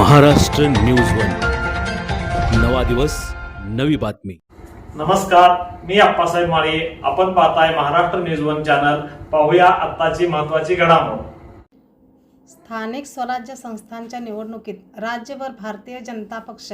Maharashtra news one. नवा दिवस नवी बातमी. नमस्कार मी अप्पासाहेब माळी. आपण पाहताय महाराष्ट्र न्यूज वन चॅनल. पाहूया आत्ताची महत्वाची घडामोड. स्थानिक स्वराज्य संस्थांच्या निवडणुकीत राज्यभर भारतीय जनता पक्ष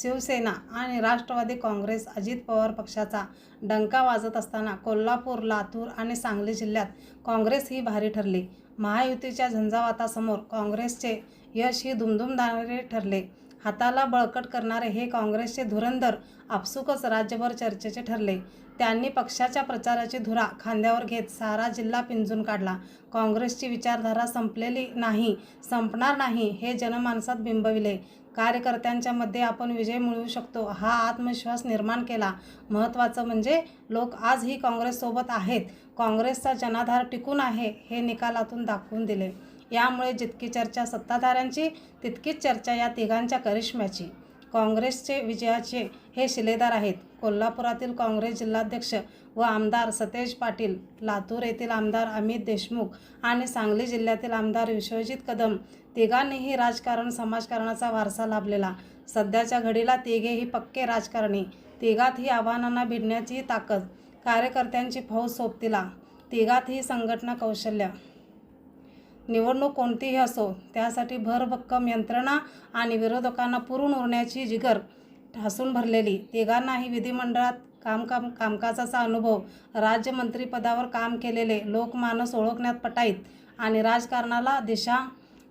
शिवसेना आणि राष्ट्रवादी काँग्रेस अजित पवार पक्षाचा डंका वाजत असताना कोल्हापूर लातूर आणि सांगली जिल्ह्यात काँग्रेस ही भारी ठरली. महायुतीच्या झंझावातासमोर काँग्रेसचे यश ही दुमदुमदारे ठरले. हाताला बळकट करणारे हे काँग्रेसचे धुरंधर आपसुकच राज्यभर चर्चेचे ठरले. त्यांनी पक्षाच्या प्रचाराची धुरा खांद्यावर घेत सारा जिल्हा पिंजून काढला. काँग्रेसची विचारधारा संपलेली नाही संपणार नाही हे जनमानसात बिंबविले. कार्यकर्त्यांच्या मध्ये आपण विजय मिळवू शकतो हा आत्मविश्वास निर्माण केला. महत्त्वाचं म्हणजे लोक आजही काँग्रेससोबत आहेत. काँग्रेसचा जनाधार टिकून आहे हे निकालातून दाखवून दिले. यामुळे जितकी चर्चा सत्ताधाऱ्यांची तितकीच चर्चा या तिघांच्या करिश्म्याची. काँग्रेसचे विजयाचे हे शिलेदार आहेत. कोल्हापुरातील काँग्रेस जिल्हाध्यक्ष व आमदार सतेज पाटील लातूर येथील आमदार अमित देशमुख आणि सांगली जिल्ह्यातील आमदार विश्वजित कदम तिघांनीही राजकारण समाजकारणाचा वारसा लाभलेला. सध्याच्या घडीला तिघेही पक्के राजकारणी. तिघातही आव्हानांना भिडण्याची ताकद. कार्यकर्त्यांची फौज सोबतीला. तिघातही संघटना कौशल्य. निवडणूक कोणतीही असो त्यासाठी भरभक्कम यंत्रणा आणि विरोधकांना पुरून उरण्याची जिगर ठासून भरलेली. तिघांनाही विधिमंडळात काम काम कामकाजाचा अनुभव राज्यमंत्रीपदावर काम केलेले लोकमानस ओळखण्यात पटाईत आणि राजकारणाला दिशा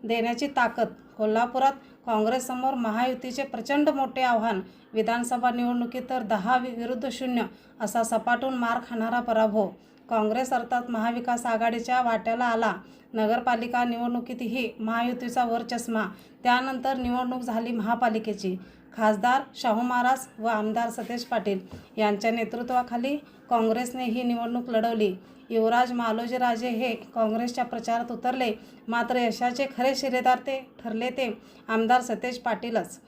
देण्याची ताकद कोल्हापुरात काँग्रेससमोर महायुतीचे प्रचंड मोठे आव्हान. विधानसभा निवडणुकीत तर दहा विरुद्ध शून्य असा सपाटून मार खाणारा पराभव. काँग्रेस अर्थात महाविकास आघाडीच्या वाट्याला आला. नगरपालिका निवडणुकीतही महायुतीचा वरचष्मा त्यानंतर निवडणूक झाली महापालिकेची. खासदार शाहू महाराज व आमदार सतेज पाटील यांच्या नेतृत्वाखाली काँग्रेसने ही निवडणूक लढवली. युवराज मालोजीराजे हे काँग्रेसच्या प्रचारात उतरले. मात्र यशाचे खरे शिरेदार ते ठरले ते आमदार सतेज पाटीलच.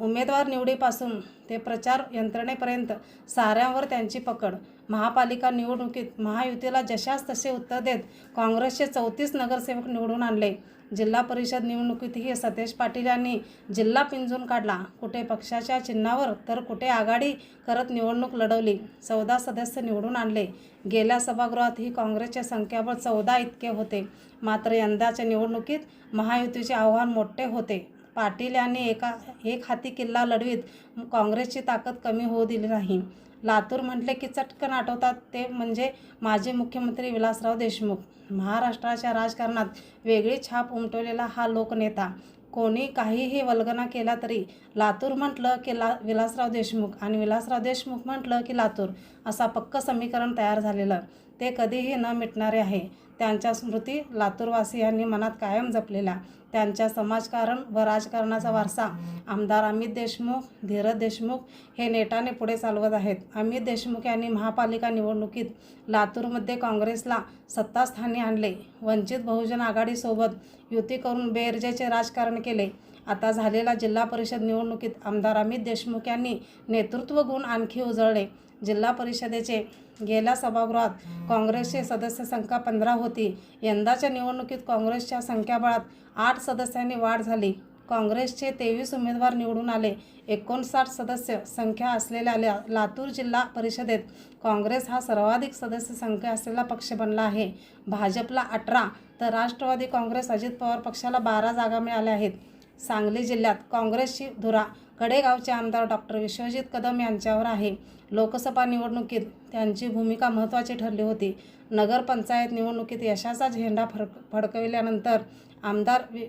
उमेदवार निवडीपासून ते प्रचार यंत्रणेपर्यंत साऱ्यांवर त्यांची पकड. महापालिका निवडणुकीत महायुतीला जशास तसे उत्तर देत काँग्रेसचे चौतीस नगरसेवक निवडून आणले. जिल्हा परिषद निवडणुकीतही सतेज पाटील यांनी जिल्हा पिंजून काढला. कुठे पक्षाच्या चिन्हावर तर कुठे आघाडी करत निवडणूक लढवली चौदा सदस्य निवडून आणले. गेल्या सभागृहातही काँग्रेसचे संख्याबळ चौदा इतके होते. मात्र यंदाच्या निवडणुकीत महायुतीचे आव्हान मोठे होते. पाटील यांनी एका एक हाती किल्ला लढवीत काँग्रेसची ताकद कमी होऊ दिली नाही. लातूर म्हटले की चटकन आठवतात ते म्हणजे माजी मुख्यमंत्री विलासराव देशमुख. महाराष्ट्राच्या राजकारणात वेगळी छाप उमटवलेला हा लोकनेता. कोणी काहीही वल्गना केला तरी लातूर म्हटलं की ला विलासराव देशमुख आणि विलासराव देशमुख म्हटलं की लातूर असा पक्क समीकरण तयार झालेलं. ते कधीही न मिटणारे आहे. त्यांच्या स्मृती लातूरवासियांनी मनात कायम जपलेल्या. त्यांच्या समाजकारण व राजकारणाचा वारसा आमदार अमित देशमुख धीरज देशमुख हे नेटाने पुढे चालवत आहेत. अमित देशमुख यांनी महापालिका निवडणुकीत लातूरमध्ये काँग्रेसला सत्तास्थानी आणले. वंचित बहुजन आघाडीसोबत युती करून बेरजेचे राजकारण केले. आता झालेल्या जिल्हा परिषद निवडणुकीत आमदार अमित देशमुख यांनी नेतृत्व गुण आणखी उजळले. जिल्हा परिषदेचे गेल्या सभागृहात काँग्रेसचे सदस्य संख्या पंधरा होती. यंदाच्या निवडणुकीत काँग्रेसच्या संख्याबळात आठ सदस्यांनी वाढ झाली. काँग्रेसचे तेवीस उमेदवार निवडून आले. एकोणसाठ सदस्य संख्या असलेल्या ला लातूर जिल्हा परिषदेत काँग्रेस हा सर्वाधिक सदस्य संख्या असलेला पक्ष बनला आहे. भाजपला अठरा तर राष्ट्रवादी काँग्रेस अजित पवार पक्षाला बारा जागा मिळाल्या आहेत. सांगली जिल्ह्यात काँग्रेसची धुरा कडेगावचे आमदार डॉक्टर विश्वजित कदम यांच्यावर आहे. लोकसभा निवडणुकीत त्यांची भूमिका महत्त्वाची ठरली होती. नगरपंचायत निवडणुकीत यशाचा झेंडा फडक फडकविल्यानंतर आमदार वि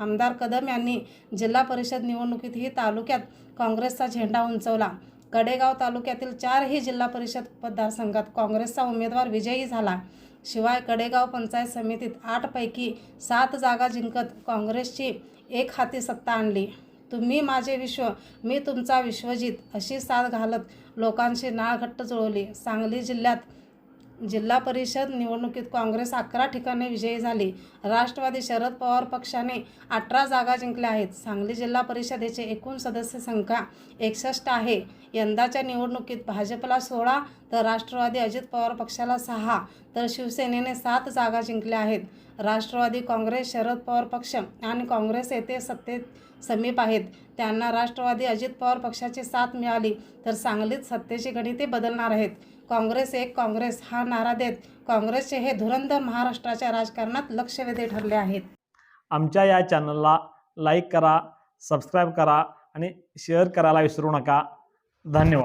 आमदार कदम यांनी जिल्हा परिषद निवडणुकीतही तालुक्यात काँग्रेसचा झेंडा उंचवला. कडेगाव तालुक्यातील चारही जिल्हा परिषद मतदारसंघात काँग्रेसचा उमेदवार विजयी झाला. शिवाय कडेगाव पंचायत समितीत आठपैकी सात जागा जिंकत काँग्रेसची एक हाती सत्ता आणली. तुम्ही माझे विश्व मी तुमचा विश्वजित अशी साथ घालत लोकांशी नाळ घट्ट जुळवली. सांगली जिल्ह्यात जिल्हा परिषद निवडणुकीत काँग्रेस अकरा ठिकाणी विजयी झाली. राष्ट्रवादी शरद पवार पक्षाने अठरा जागा जिंकल्या आहेत. सांगली जिल्हा परिषदेचे एकूण सदस्य संख्या एकसष्ट आहे. यंदाच्या निवडणुकीत भाजपला सोळा तर राष्ट्रवादी अजित पवार पक्षाला सहा तर शिवसेनेने सात जागा जिंकल्या आहेत. राष्ट्रवादी काँग्रेस शरद पवार पक्ष आणि काँग्रेस येथे सत्तेत समीप आहेत. त्यांना राष्ट्रवादी अजित पवार पक्षाची साथ मिळाली तर सांगलीत सत्तेची गणिते बदलणार आहेत. काँग्रेस एक काँग्रेस हा नारा देत काँग्रेसचे हे धुरंधर महाराष्ट्राच्या राजकारणात लक्षवेधी ठरले आहेत. आमच्या या चॅनलला लाईक करा सबस्क्राईब करा आणि शेअर करायला विसरू नका. धन्यवाद.